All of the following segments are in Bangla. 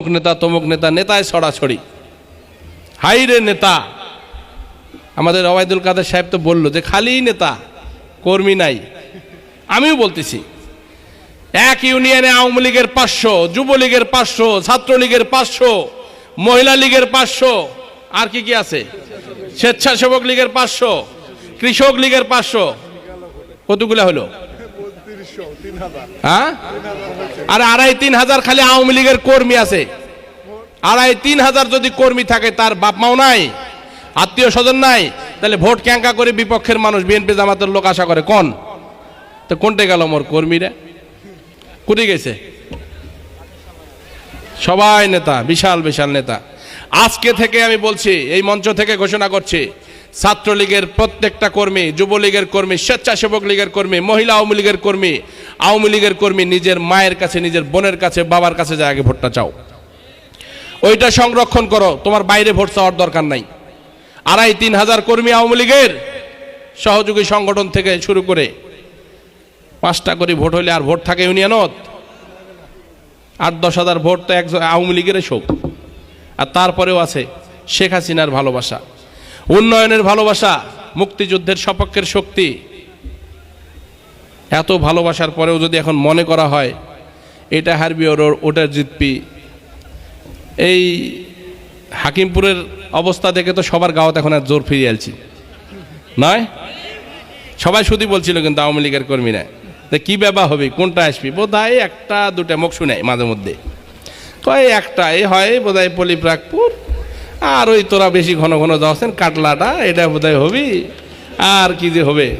অমুক নেতা, তমুক নেতা নেতায় ছড়াছড়ি হাই রে নেতা। আমাদের অবায়দুল কাদের সাহেব তো বলল যে, খালি নেতা, কর্মী নাই। আমিও বলতেছি, এক ইউনিয়নে আওয়ামী লীগের পাঁচশো, যুবলীগের পাঁচশো, ছাত্রলীগের পাঁচশো, মহিলা লীগের পাঁচশো, আর কি কি আছে? স্বেচ্ছাসেবক লীগের পাঁচশো, কৃষক লীগের পাঁচশো। কতগুলো হলো? হ্যাঁ? আর আড়াই তিন হাজার খালি আওয়ামী লীগের কর্মী আছে। আড়াই তিন হাজার যদি কর্মী থাকে তার বাপ মাও নাই আত্মীয় স্বজন নাই তাহলে ভোট ক্যাঙ্কা করে বিপক্ষের মানুষ বিএনপি জামাতের লোক আশা করে কোন? তো কোনটে গেল মোর কর্মীরা? কুটি গেছে? সবাই নেতা বিশাল বিশাল নেতা। আজকে থেকে আমি বলছি এই মঞ্চ থেকে ঘোষণা করছি ছাত্রলীগের প্রত্যেকটা কর্মী, যুবলীগের কর্মী, স্বেচ্ছাসেবক লীগের কর্মী, মহিলা আওয়ামী লীগের কর্মী, আওয়ামী লীগের কর্মী নিজের মায়ের কাছে, নিজের বোনের কাছে, বাবার কাছে যায় আগে ভোটটা চাও। ওইটা সংরক্ষণ করো, তোমার বাইরে ভোট চাওয়ার দরকার নাই। আড়াই তিন হাজার কর্মী আওয়ামী লীগের সহযোগী সংগঠন থেকে শুরু করে পাঁচটা করে ভোট হইলে আর ভোট থাকে ইউনিয়নত। আট দশ হাজার ভোট তো এক আওয়ামী লীগের সব আর তারপরেও আছে শেখ হাসিনার ভালোবাসা। উন্নয়নের ভালোবাসা মুক্তিযুদ্ধের সপক্ষের শক্তি। এত ভালোবাসার পরেও যদি এখন মনে করা হয়, এটা হারবি ওর ওটা জিতবি। এই হাকিমপুরের অবস্থা দেখে তো সবার গাওয়াত এখন আর জোর ফিরিয়ে আলছি নয়? সবাই শুধু বলছিল কিন্তু আওয়ামী লীগের কর্মীরা যে কী ব্যাপার হবে? কোনটা আসবি? বোধহয় একটা, দুটা, মুখ শুনে, মাঝে মধ্যে। কয় একটা এই হয়, বোধহয় পলিপ্রাকপুর আর ওই তোরা বেশি ঘন ঘন যাচ্ছেন কাটলাটা, এটা বোধহয় হবি। আর কি যে হবে।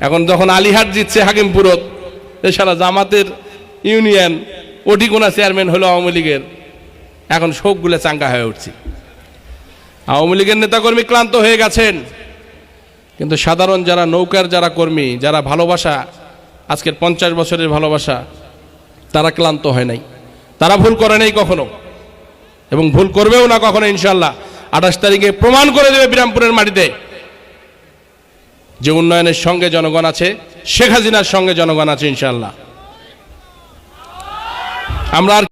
এখন যখন আলিহাট জিতছে হাকিমপুরত এছাড়া জামাতের ইউনিয়ন ওটি কোনা চেয়ারম্যান হলো আওয়ামী লীগের। এখন শোকগুলো চাঙ্গা হয়ে উঠছে। আওয়ামী লীগের নেতাকর্মী ক্লান্ত হয়ে গেছেন। কিন্তু সাধারণ যারা, নৌকার যারা কর্মী, যারা ভালোবাসা, আজকের পঞ্চাশ বছরের ভালোবাসা, তারা ক্লান্ত হয় নাই। তারা ভুল করে নাই কখনো। এবং ভুল করবেও না কখনো ইনশাল্লাহ আঠাশ তারিখে প্রমাণ করে দেবে বিরামপুরের মাটিতে যে উন্নয়নের সঙ্গে জনগণ আছে, শেখ হাসিনার সঙ্গে জনগণ আছে ইনশাল্লাহ আমরা আর